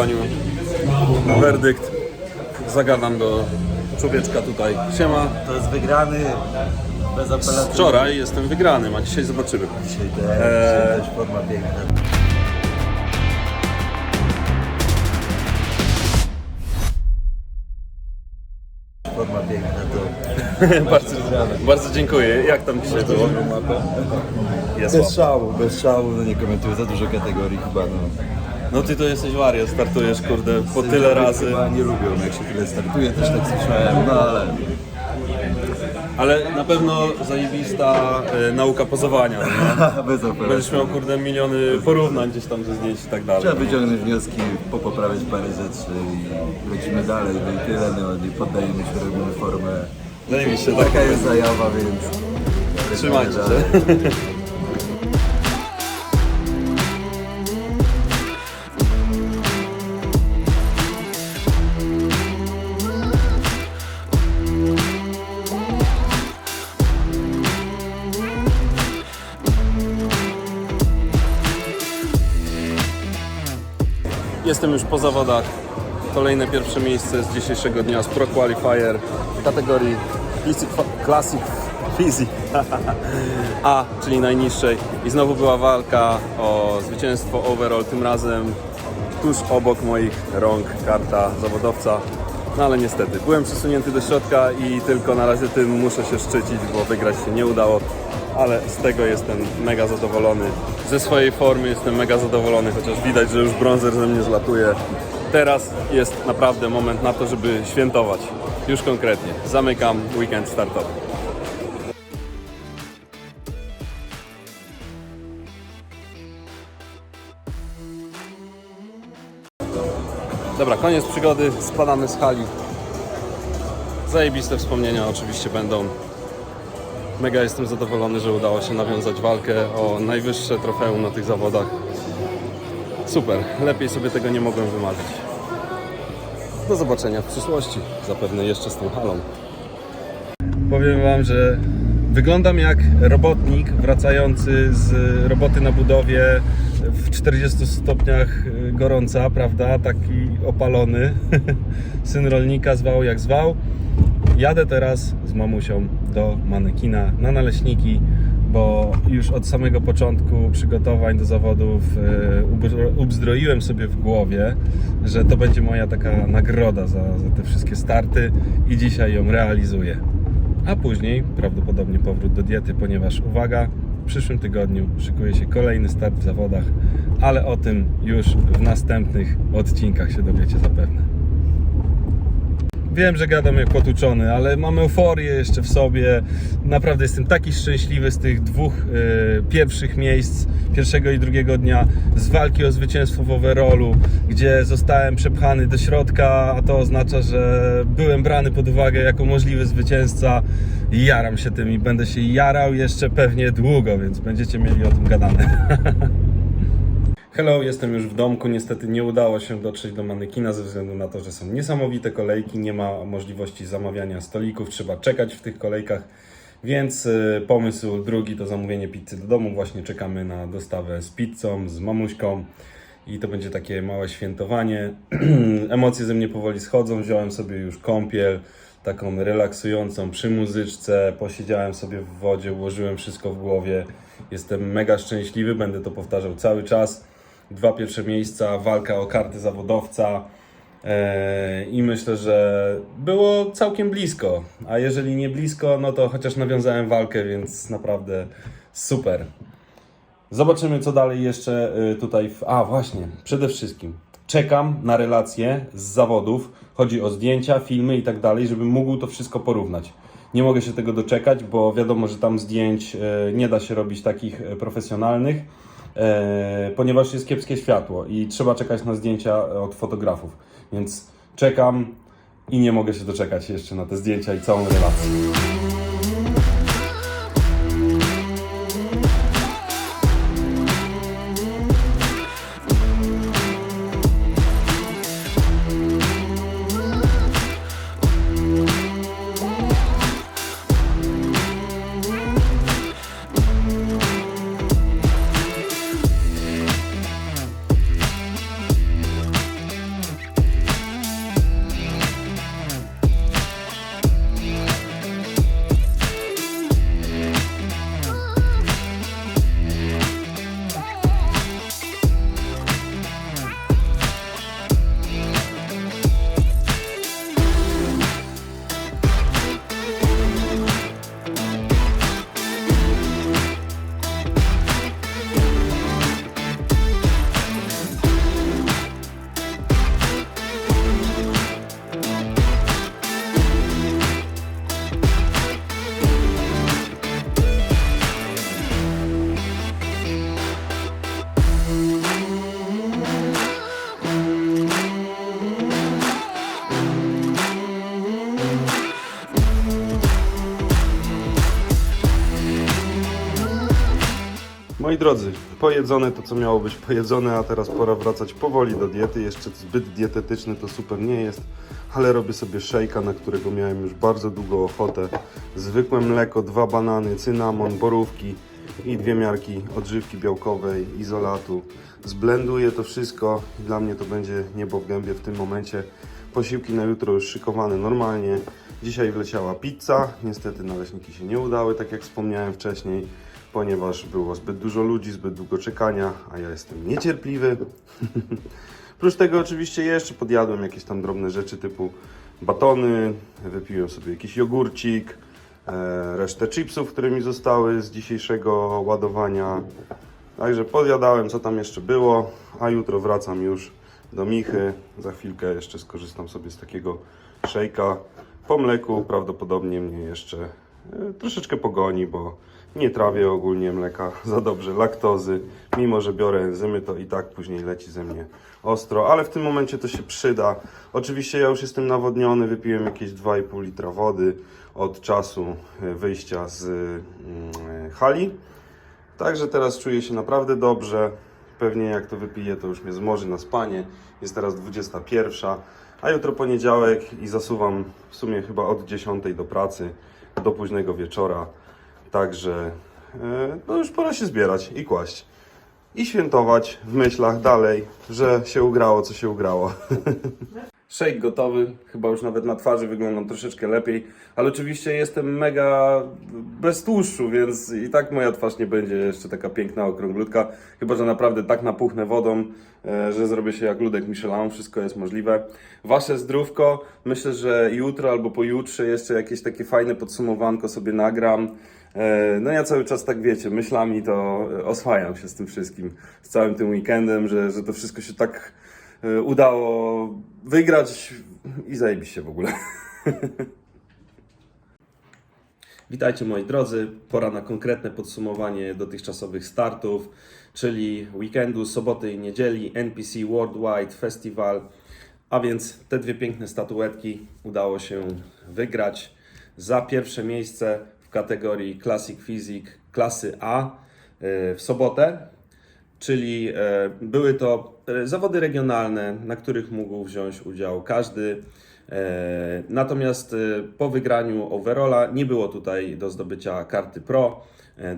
oczekiwaniu na werdykt. Zagadam do człowieczka tutaj. Siema. To jest wygrany bez apelacji. Wczoraj jestem wygranym, a dzisiaj zobaczymy. Dzisiaj też, Eee. też forma piękna. Forma piękna to bardzo, bardzo dziękuję. Jak tam dzisiaj było? Jest bez szału, bez szału, no nie komentuję za dużo kategorii chyba. No. No ty to jesteś wariat, startujesz kurde po tyle razy. Chyba nie lubią jak się tyle startuje, też tak słyszałem, no ale Ale na pewno zajebista e, nauka pozowania. Bez operacji. Będziesz miał kurde miliony porównań gdzieś tam ze zdjęć i tak dalej. Trzeba wyciągnąć wnioski, popoprawiać parę rzeczy i lecimy dalej, no i tyle, no nie poddajemy się, robimy formę. Zajebiście, tak. Taka jest zajawa, więc... Trzymajcie się. Już po zawodach. Kolejne pierwsze miejsce z dzisiejszego dnia z Pro Qualifier w kategorii Classic, Classic Physique A, czyli najniższej. I znowu była walka o zwycięstwo overall, tym razem tuż obok moich rąk karta zawodowca. No ale niestety, byłem przesunięty do środka i tylko na razie tym muszę się szczycić, bo wygrać się nie udało. Ale z tego jestem mega zadowolony. Ze swojej formy jestem mega zadowolony, chociaż widać, że już brązer ze mnie zlatuje. Teraz jest naprawdę moment na to, żeby świętować. Już konkretnie. Zamykam weekend startowy. Dobra, koniec przygody. Spadamy z hali. Zajebiste wspomnienia oczywiście będą. Mega jestem zadowolony, że udało się nawiązać walkę o najwyższe trofeum na tych zawodach. Super, lepiej sobie tego nie mogłem wymarzyć. Do zobaczenia w przyszłości, zapewne jeszcze z tą halą. Powiem Wam, że wyglądam jak robotnik wracający z roboty na budowie w 40 stopniach gorąca, prawda? Taki opalony. Syn rolnika zwał jak zwał. Jadę teraz z mamusią do manekina na naleśniki, bo już od samego początku przygotowań do zawodów e, ubzdroiłem sobie w głowie, że to będzie moja taka nagroda za, za te wszystkie starty i dzisiaj ją realizuję. A później prawdopodobnie powrót do diety, ponieważ uwaga, w przyszłym tygodniu szykuje się kolejny start w zawodach, ale o tym już w następnych odcinkach się dowiecie zapewne. Wiem, że gadam jak potłuczony, ale mam euforię jeszcze w sobie. Naprawdę jestem taki szczęśliwy z tych dwóch e, pierwszych miejsc, pierwszego i drugiego dnia, z walki o zwycięstwo w overallu, gdzie zostałem przepchany do środka, a to oznacza, że byłem brany pod uwagę jako możliwy zwycięzca. Jaram się tym i będę się jarał jeszcze pewnie długo, więc będziecie mieli o tym gadane. Hello, jestem już w domku. Niestety nie udało się dotrzeć do manekina ze względu na to, że są niesamowite kolejki. Nie ma możliwości zamawiania stolików, trzeba czekać w tych kolejkach. Więc y, pomysł drugi to zamówienie pizzy do domu. Właśnie czekamy na dostawę z pizzą, z mamuśką. I to będzie takie małe świętowanie. Emocje ze mnie powoli schodzą. Wziąłem sobie już kąpiel, taką relaksującą przy muzyczce. Posiedziałem sobie w wodzie, ułożyłem wszystko w głowie. Jestem mega szczęśliwy, będę to powtarzał cały czas. Dwa pierwsze miejsca, walka o kartę zawodowca. Eee, I myślę, że było całkiem blisko. A jeżeli nie blisko, no to chociaż nawiązałem walkę, więc naprawdę super. Zobaczymy, co dalej jeszcze y, tutaj. W... A, właśnie, przede wszystkim czekam na relacje z zawodów. Chodzi o zdjęcia, filmy i tak dalej, żebym mógł to wszystko porównać. Nie mogę się tego doczekać, bo wiadomo, że tam zdjęć y, nie da się robić takich y, profesjonalnych, ponieważ jest kiepskie światło i trzeba czekać na zdjęcia od fotografów. Więc czekam i nie mogę się doczekać jeszcze na te zdjęcia i całą relację. Moi drodzy, pojedzone to co miało być pojedzone, a teraz pora wracać powoli do diety. Jeszcze zbyt dietetyczny to super nie jest, ale robię sobie szejka, na którego miałem już bardzo długo ochotę. Zwykłe mleko, dwa banany, cynamon, borówki i dwie miarki odżywki białkowej, izolatu. Zblenduję to wszystko i dla mnie to będzie niebo w gębie w tym momencie. Posiłki na jutro już szykowane normalnie. Dzisiaj wleciała pizza. Niestety naleśniki się nie udały, tak jak wspomniałem wcześniej, ponieważ było zbyt dużo ludzi, zbyt długo czekania, a ja jestem niecierpliwy. Prócz tego oczywiście jeszcze podjadłem jakieś tam drobne rzeczy typu batony, wypiłem sobie jakiś jogurcik, e, resztę chipsów, które mi zostały z dzisiejszego ładowania. Także podjadałem co tam jeszcze było, a jutro wracam już do Michy. Za chwilkę jeszcze skorzystam sobie z takiego szejka po mleku. Prawdopodobnie mnie jeszcze e, troszeczkę pogoni, bo nie trawię ogólnie mleka za dobrze, laktozy. Mimo, że biorę enzymy, to i tak później leci ze mnie ostro, ale w tym momencie to się przyda. Oczywiście ja już jestem nawodniony, wypiłem jakieś 2,5 litra wody od czasu e, wyjścia z mm, hali. Także teraz czuję się naprawdę dobrze. Pewnie jak to wypiję, to już mnie zmoży na spanie. Jest teraz 21, a jutro poniedziałek i zasuwam w sumie chyba od 10 do pracy do późnego wieczora. Także e, no już pora się zbierać i kłaść. I świętować w myślach dalej, że się ugrało, co się ugrało. Shake gotowy, chyba już nawet na twarzy wyglądam troszeczkę lepiej, ale oczywiście jestem mega bez tłuszczu, więc i tak moja twarz nie będzie jeszcze taka piękna, okrąglutka, chyba że naprawdę tak napuchnę wodą, e, że zrobię się jak ludek Michelin, wszystko jest możliwe. Wasze zdrówko, myślę, że jutro albo pojutrze jeszcze jakieś takie fajne podsumowanko sobie nagram. E, No ja cały czas tak wiecie, myślami to e, oswajam się z tym wszystkim, z całym tym weekendem, że, że to wszystko się tak e, udało wygrać i zajebiście w ogóle. Witajcie moi drodzy, pora na konkretne podsumowanie dotychczasowych startów, czyli weekendu, soboty i niedzieli, NPC Worldwide Festival, a więc te dwie piękne statuetki udało się wygrać za pierwsze miejsce kategorii Classic Physique klasy A e, w sobotę, czyli e, były to e, zawody regionalne, na których mógł wziąć udział każdy. Natomiast po wygraniu overalla nie było tutaj do zdobycia karty Pro,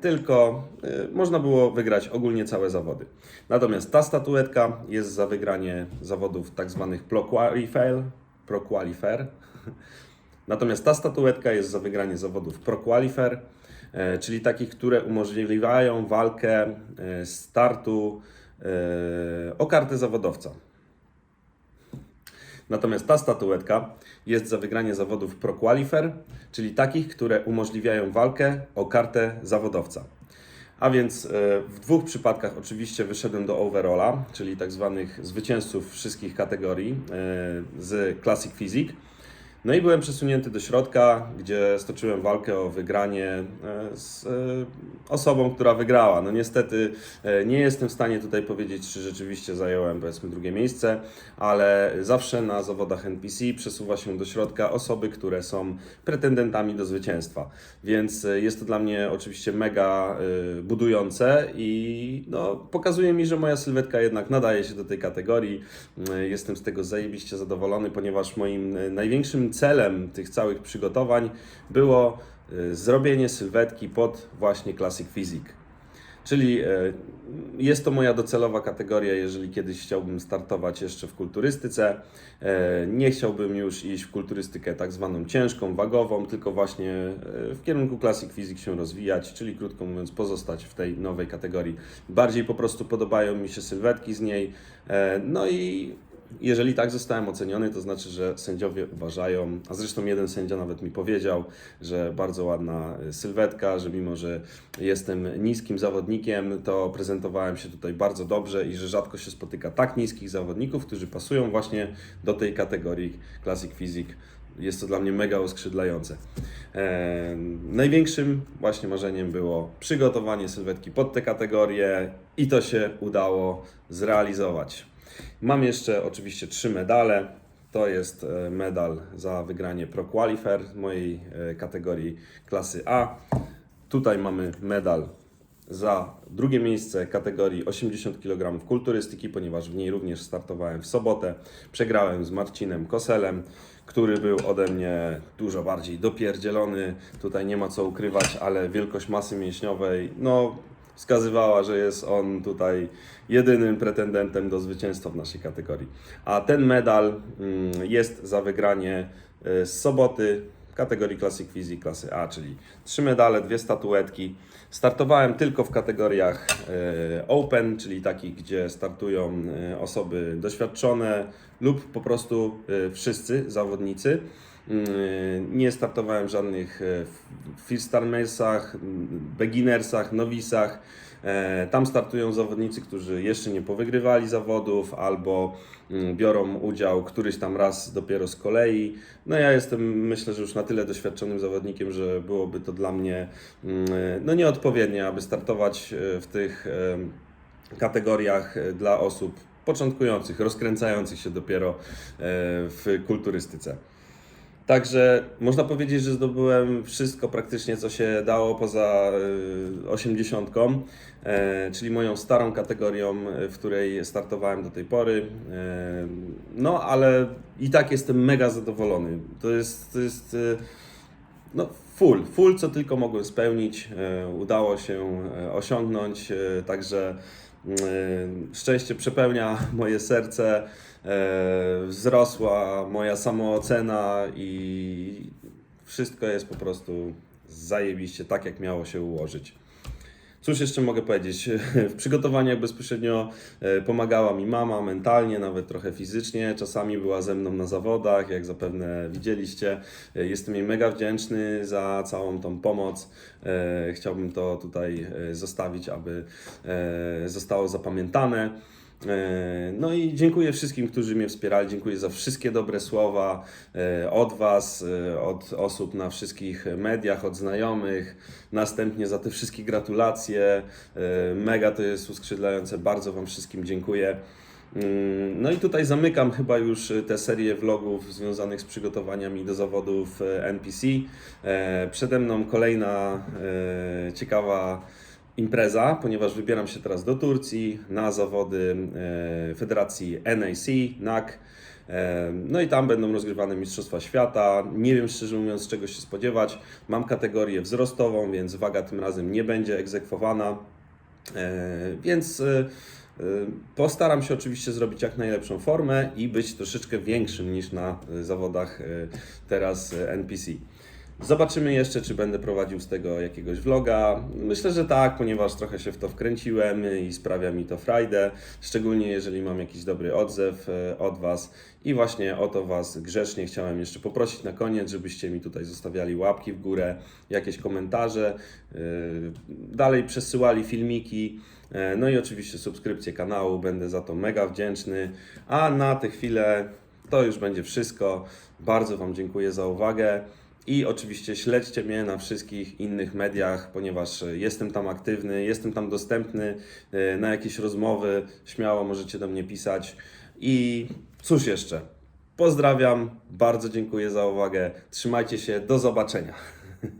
tylko można było wygrać ogólnie całe zawody. Natomiast ta statuetka jest za wygranie zawodów tak zwanych Pro Qualifier, Pro Qualifier. Natomiast ta statuetka jest za wygranie zawodów Pro Qualifier, e, czyli takich, które umożliwiają walkę e, startu e, o kartę zawodowca. Natomiast ta statuetka jest za wygranie zawodów Pro Qualifier, czyli takich, które umożliwiają walkę o kartę zawodowca. A więc w dwóch przypadkach oczywiście wyszedłem do overalla, czyli tak zwanych zwycięzców wszystkich kategorii z Classic Physique. No i byłem przesunięty do środka, gdzie stoczyłem walkę o wygranie e, z e, osobą, która wygrała. No niestety e, nie jestem w stanie tutaj powiedzieć, czy rzeczywiście zająłem powiedzmy drugie miejsce, ale zawsze na zawodach NPC przesuwa się do środka osoby, które są pretendentami do zwycięstwa. Więc jest to dla mnie oczywiście mega budujące i no, pokazuje mi, że moja sylwetka jednak nadaje się do tej kategorii. Jestem z tego zajebiście zadowolony, ponieważ moim największym celem tych całych przygotowań było e, zrobienie sylwetki pod właśnie Classic Physique. Czyli e, jest to moja docelowa kategoria, jeżeli kiedyś chciałbym startować jeszcze w kulturystyce. E, Nie chciałbym już iść w kulturystykę tak zwaną ciężką, wagową, tylko właśnie e, w kierunku Classic Physique się rozwijać, czyli krótko mówiąc pozostać w tej nowej kategorii. Bardziej po prostu podobają mi się sylwetki z niej. E, No i jeżeli tak zostałem oceniony, to znaczy, że sędziowie uważają, a zresztą jeden sędzia nawet mi powiedział, że bardzo ładna y, sylwetka, że mimo, że jestem niskim zawodnikiem, to prezentowałem się tutaj bardzo dobrze i że rzadko się spotyka tak niskich zawodników, którzy pasują właśnie do tej kategorii Classic Physique. Jest to dla mnie mega oskrzydlające. E, największym właśnie marzeniem było przygotowanie sylwetki pod tę kategorię i to się udało zrealizować. Mam jeszcze oczywiście trzy medale. To jest e, medal za wygranie Pro Qualifier mojej e, kategorii klasy A. Tutaj mamy medal za drugie miejsce kategorii 80 kg kulturystyki, ponieważ w niej również startowałem w sobotę. Przegrałem z Marcinem Koselem, który był ode mnie dużo bardziej dopierdzielony. Tutaj nie ma co ukrywać, ale wielkość masy mięśniowej, no wskazywała, że jest on tutaj jedynym pretendentem do zwycięstwa w naszej kategorii. A ten medal mm, jest za wygranie y, z soboty kategorii Classic Physique klasy A, czyli trzy medale, dwie statuetki. Startowałem tylko w kategoriach y, Open, czyli takich, gdzie startują y, osoby doświadczone lub po prostu wszyscy zawodnicy. Y, Nie startowałem w żadnych e, freestarmersach, beginnersach, nowisach. E, Tam startują zawodnicy, którzy jeszcze nie powygrywali zawodów albo mm, biorą udział któryś tam raz dopiero z kolei. No ja jestem myślę, że już na tyle doświadczonym zawodnikiem, że byłoby to dla mnie mm, no nieodpowiednie, aby startować e, w tych e, kategoriach e, dla osób początkujących, rozkręcających się dopiero e, w kulturystyce. Także można powiedzieć, że zdobyłem wszystko praktycznie, co się dało poza y, 80, e, czyli moją starą kategorią, e, w której startowałem do tej pory. E, No, ale i tak jestem mega zadowolony. To jest, to jest no, full, full, co tylko mogłem spełnić, udało się osiągnąć, także szczęście przepełnia moje serce, e, wzrosła moja samoocena i wszystko jest po prostu zajebiście tak, jak miało się ułożyć. Cóż jeszcze mogę powiedzieć? W przygotowaniach bezpośrednio e, pomagała mi mama mentalnie, nawet trochę fizycznie. Czasami była ze mną na zawodach, jak zapewne widzieliście. E, Jestem jej mega wdzięczny za całą tą pomoc. E, Chciałbym to tutaj zostawić, aby zostało zapamiętane. E, No i dziękuję wszystkim, którzy mnie wspierali. Dziękuję za wszystkie dobre słowa e, od Was, e, od osób na wszystkich mediach, od znajomych. Następnie za te wszystkie gratulacje. Mega to jest uskrzydlające. Bardzo Wam wszystkim dziękuję. Mm, No i tutaj zamykam chyba już tę serię vlogów związanych z przygotowaniami do zawodów NPC. Przede mną kolejna ciekawa impreza, ponieważ wybieram się teraz do Turcji na zawody e, Federacji NAC, NAC. E, No i tam będą rozgrywane Mistrzostwa Świata. Nie wiem szczerze mówiąc czego się spodziewać. Mam kategorię wzrostową, więc waga tym razem nie będzie egzekwowana. E, Więc postaram się oczywiście zrobić jak najlepszą formę i być troszeczkę większym niż na zawodach teraz NPC. Zobaczymy jeszcze, czy będę prowadził z tego jakiegoś vloga. Myślę, że tak, ponieważ trochę się w to wkręciłem i sprawia mi to frajdę, szczególnie jeżeli mam jakiś dobry odzew e, od Was. I właśnie o to Was grzecznie chciałem jeszcze poprosić na koniec, żebyście mi tutaj zostawiali łapki w górę, jakieś komentarze, e, dalej przesyłali filmiki. E, No i oczywiście subskrypcję kanału, będę za to mega wdzięczny. A na tę chwilę to już będzie wszystko. Bardzo Wam dziękuję za uwagę. I oczywiście śledźcie mnie na wszystkich innych mediach, ponieważ e, jestem tam aktywny, jestem tam dostępny e, na jakieś rozmowy. Śmiało możecie do mnie pisać. I cóż jeszcze? Pozdrawiam, bardzo dziękuję za uwagę. Trzymajcie się, do zobaczenia.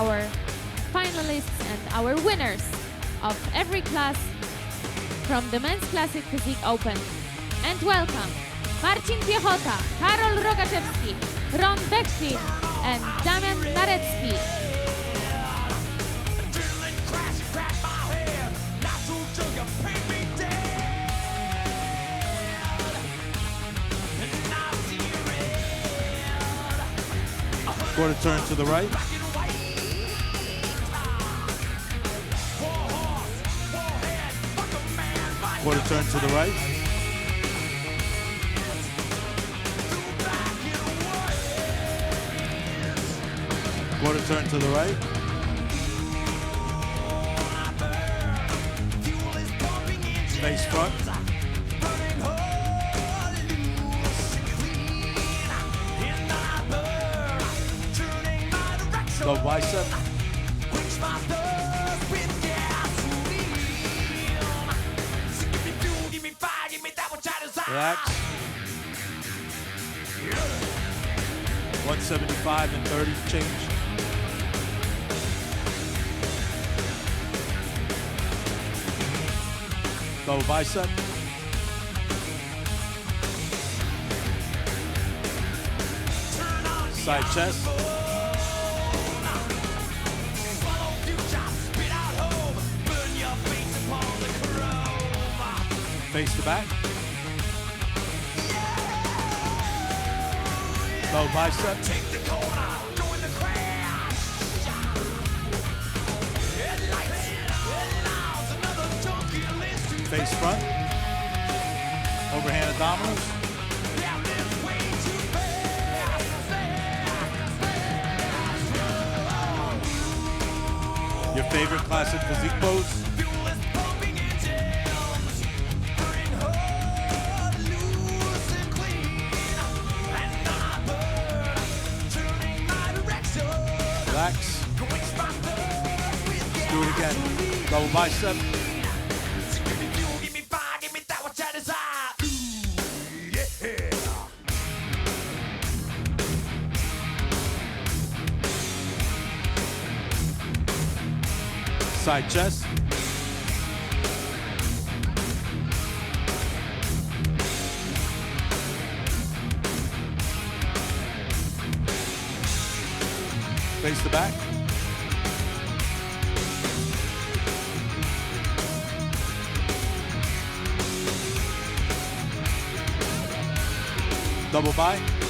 our finalists and our winners of every class from the Men's Classic Physique Open. And welcome Marcin Piechota, Karol Rogaczewski, Ron Beckfield, and Damian Narecki. Quarter turn to the right. Quarter turn to the right. Quarter turn to the right. Face front. Low bicep. Relax. 175 and 30 change. Low bicep. Side chest. Face to back. Low bicep. Face front. Overhand abdominals. Your favorite classic physique pose. Relax. Let's do it again. Double bicep. Side chest. Face the back. Double by.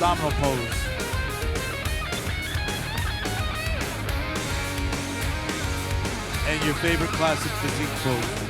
Abdominal pose. And your favorite classic physique pose.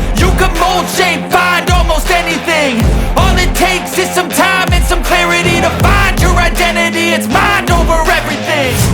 You can mold, shape, find almost anything. All it takes is some time and some clarity To find your identity, it's mind over everything